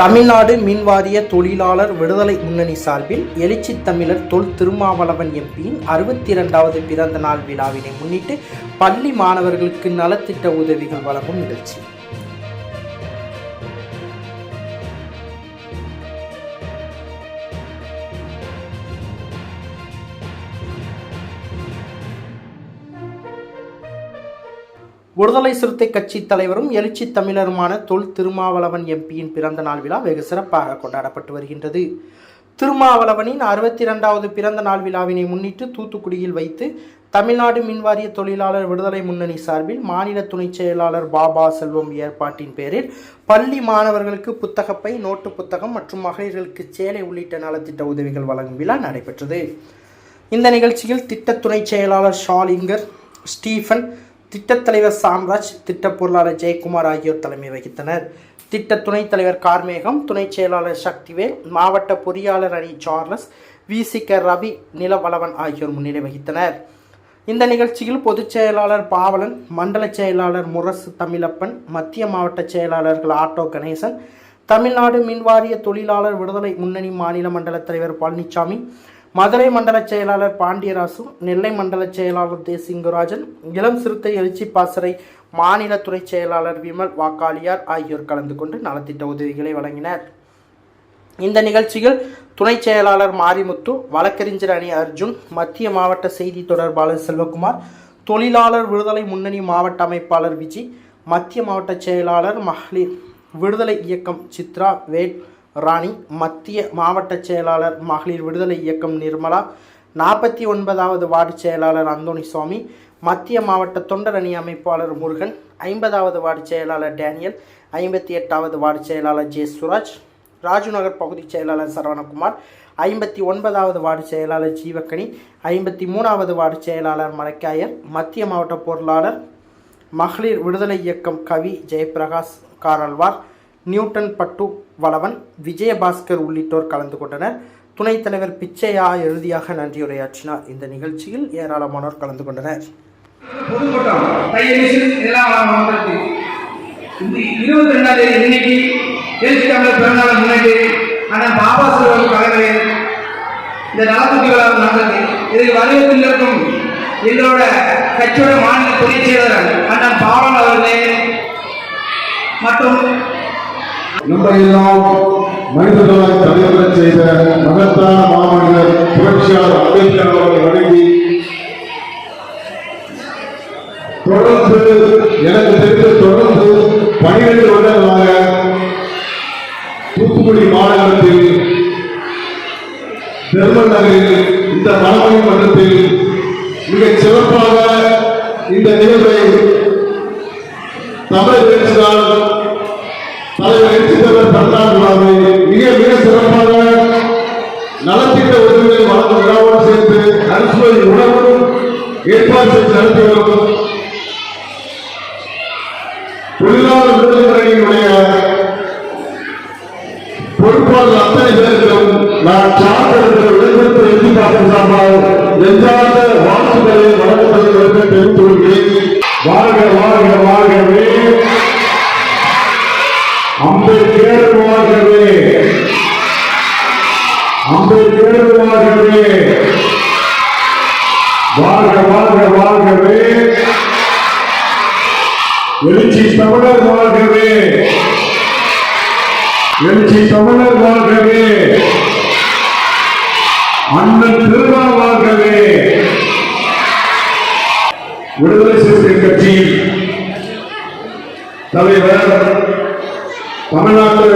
தமிழ்நாடு மின்வாரிய தொழிலாளர் விடுதலை முன்னணி சார்பில் எழுச்சி தமிழர் தொல் திருமாவளவன் எம்பியின் அறுபத்தி இரண்டாவது பிறந்த நாள் விழாவினை முன்னிட்டு பள்ளி மாணவர்களுக்கு நலத்திட்ட உதவிகள் வழங்கும் நிகழ்ச்சி. விடுதலை சிறுத்தை கட்சி தலைவரும் எழுச்சி தமிழருமான தொல் திருமாவளவன் எம்பியின் பிறந்த நாள் விழா வெகு சிறப்பாக கொண்டாடப்பட்டு வருகின்றது. திருமாவளவனின் அறுபத்தி இரண்டாவது பிறந்த நாள் விழாவினை முன்னிட்டு தூத்துக்குடியில் வைத்து தமிழ்நாடு மின்வாரிய தொழிலாளர் விடுதலை முன்னணி சார்பில் மாநில துணைச் செயலாளர் பாபா செல்வம் ஏற்பாட்டின் பேரில் பள்ளி மாணவர்களுக்கு புத்தகப்பை நோட்டு புத்தகம் மற்றும் மகளிர்களுக்கு சேலை உள்ளிட்ட நலத்திட்ட உதவிகள் வழங்கும் விழா நடைபெற்றது. இந்த நிகழ்ச்சியில் திட்ட துணைச் செயலாளர் ஷாலிங்கர் ஸ்டீஃபன் திட்டத் தலைவர் சாம்ராஜ் திட்ட பொருளாளர் ஜெயக்குமார் ஆகியோர் தலைமை வகித்தனர். திட்ட துணைத் தலைவர் கார்மேகம் துணைச் செயலாளர் சக்திவேல் மாவட்ட பொறியாளர் அணி சார்லஸ் விசிக ரவி நிலவளவன் ஆகியோர் முன்னிலை வகித்தனர். இந்த நிகழ்ச்சியில் பொதுச் செயலாளர் பாவலன் மண்டல செயலாளர் முரசு தமிழப்பன் மத்திய மாவட்ட செயலாளர்கள் ஆட்டோ கணேசன் தமிழ்நாடு மின்வாரிய தொழிலாளர் விடுதலை முன்னணி மாநில மண்டல தலைவர் பழனிசாமி மதுரை மண்டல செயலாளர் பாண்டியராசு நெல்லை மண்டல செயலாளர் தே சிங்கராஜன் இளம் சிறுத்தை எழுச்சி பாசறை மாநில துறை செயலாளர் விமல் வாக்காளியார் ஆகியோர் கலந்து கொண்டு நலத்திட்ட உதவிகளை வழங்கினர். இந்த நிகழ்ச்சியில் துணை செயலாளர் மாரிமுத்து வழக்கறிஞர் அணி அர்ஜுன் மத்திய மாவட்ட செய்தி தொடர்பாளர் செல்வகுமார் தொழிலாளர் விடுதலை முன்னணி மாவட்ட அமைப்பாளர் விஜி மத்திய மாவட்ட செயலாளர் மகளிர் விடுதலை இயக்கம் சித்ரா வேட் ராணி மத்திய மாவட்ட செயலாளர் மகளிர் விடுதலை இயக்கம் நிர்மலா நாற்பத்தி ஒன்பதாவது வார்டு செயலாளர் அந்தோணி சுவாமி மத்திய மாவட்ட தொண்டர் அணி அமைப்பாளர் முருகன் ஐம்பதாவது வார்டு செயலாளர் டேனியல் ஐம்பத்தி எட்டாவது வார்டு செயலாளர் ஜே சுராஜ் ராஜுநகர் பகுதி செயலாளர் சரவணகுமார் ஐம்பத்தி ஒன்பதாவது வார்டு செயலாளர் ஜீவக்கணி ஐம்பத்தி மூணாவது வார்டு செயலாளர் மலைக்காயர் மத்திய மாவட்ட பொருளாளர் மகளிர் விடுதலை இயக்கம் கவி ஜெயபிரகாஷ் காரல்வார் நியூட்டன் பட்டு வளவன் விஜயபாஸ்கர் உள்ளிட்டோர் கலந்து கொண்டனர். துணைத் தலைவர் பிச்சையா எழுதியாக நன்றியுரையாற்றினார் இந்த நிகழ்ச்சியில் ஏராளமானோர் கலந்து கொண்டனர். இருபத்தி ரெண்டாம் தேதி இன்னைக்கு தமிழர் முன்னிட்டு அண்ணன் பாபா சிறுவன் தலைமையில் இந்த நலத்துக்கு விழா நடந்தது. இதுக்கு வருகத்தில் இருக்கும் எங்களோட கட்சியோட மாநில துணைச் செயலர் அண்ணன் பாவன் அவர்களே மற்றும் நம்ம மனிதர்களால் தலைவர் செய்த மகத்தான மாமனிதர் புரட்சியாளர் அம்பேத்கர் அவர்களை வணங்கி தொடர்ந்து எனக்கு தெரிந்த தொடர்ந்து பனிரெண்டு வருடங்களாக தூத்துக்குடி மாநகரத்தில் தர்மன் நகரில் இந்த மரபணி மன்றத்தில் மிக சிறப்பாக இந்த நிகழ்வை தமிழ் பேச்சுதான் தலைவர் எழுச்சித்தவர் விழாவை மிக மிக சிறப்பாக நலத்திட்ட உதவிகளை வழங்கும் விழாவோடு சேர்த்து அரிசுவை உணவும் ஏற்பாடு செய்து நடத்தி வரும் தொழிலாளர் விடுதலைகளுடைய பொறுப்பாளர் அத்தனை பேருக்கும் நான் சார்ந்த விளைவிப்பு எதிர்பார்ப்பு சார்பாக நெஞ்சார்ந்த வாழ்க வாழ்க வாழ்கவே. எழுச்சி தமிழர் வாழ்கவே. எழுச்சி தமிழர் வாழ்கவே. அண்ணன் திருநா வாழ்கவே. விடுதலை சிறுத்தை கட்சி தலைவர் தமிழ்நாட்டு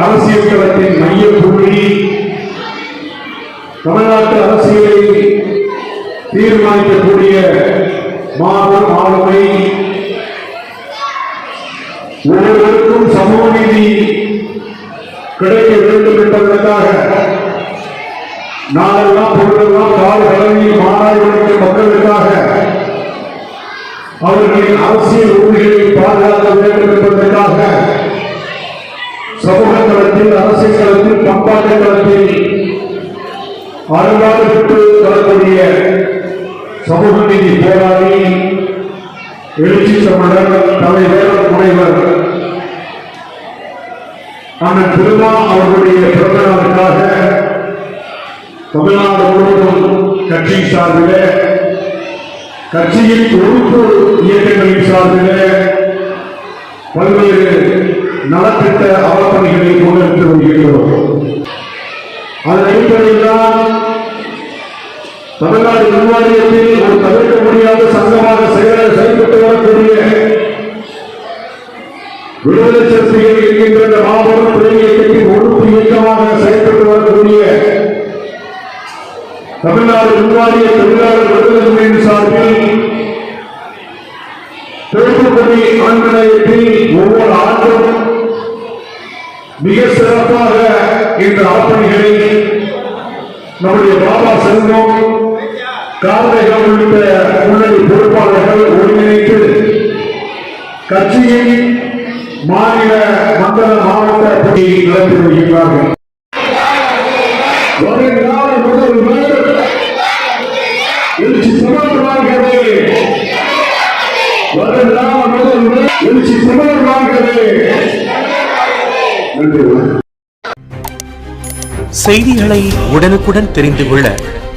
அரசியல் களத்தின் மைய புள்ளி தமிழ்நாட்டு அரசியலை தீர்மானிக்கக்கூடிய மாபெரும் ஆளுமை ஒவ்வொருவருக்கும் சமூக நீதி கிடைக்க வேண்டும் என்பதற்காக நாளெல்லாம் பொருளெல்லாம் கால கடலில் மாநாடு மக்களுக்காக அவர்களின் அரசியல் உரிமைகளை பாதுகாக்க வேண்டும் என்பதற்காக சமூக களத்தில் அரசியல் களத்தில் பண்பாட்டு களத்தில் அருங்காடுபட்டு வரக்கூடிய சமூக நீதி போராளி எழுச்சி தமிழர் தலைவர் முனைவர் அண்ணன் திருமா அவர்களுடைய பிறந்த நாளுக்காக தமிழ்நாடு முழுவதும் கட்சி சார்பில் கட்சியின் பொறுப்பு இயக்கங்களின் சார்பில் பல்வேறு நலத்திட்ட அவப்பணிகளை முன்னெடுத்து தமிழ்நாடு நிர்வாகத்தில் ஒரு தவிர்க்க முடியாத சங்கமாக செயல செயல்பட்டு வரக்கூடிய விடுதலை சிறுத்தைகள் இருக்கின்ற மாபெரும் துறை இயக்கத்தின் உறுப்பு இயக்கமாக செயல்பட்டு வரக்கூடிய தமிழ்நாடு நிர்வாகிய தொழிலாளர் விடுதலை முன்னணி சார்பில் தூத்துக்குடி ஆண் ஒவ்வொரு ஆண்டும் மிக சிறப்பாக இந்த ஆப்பணிகளை நம்முடைய பாபா செல்வம் கார்மைகள் உள்ளிட்ட முன்னணி பொறுப்பாளர்கள் ஒருங்கிணைத்து கட்சியின் மாநில மண்டல மாவட்ட பணியை நடத்தி வருகின்றார்கள். எழுச்சி நன்றி. செய்திகளை உடனுக்குடன் தெரிந்து கொள்ள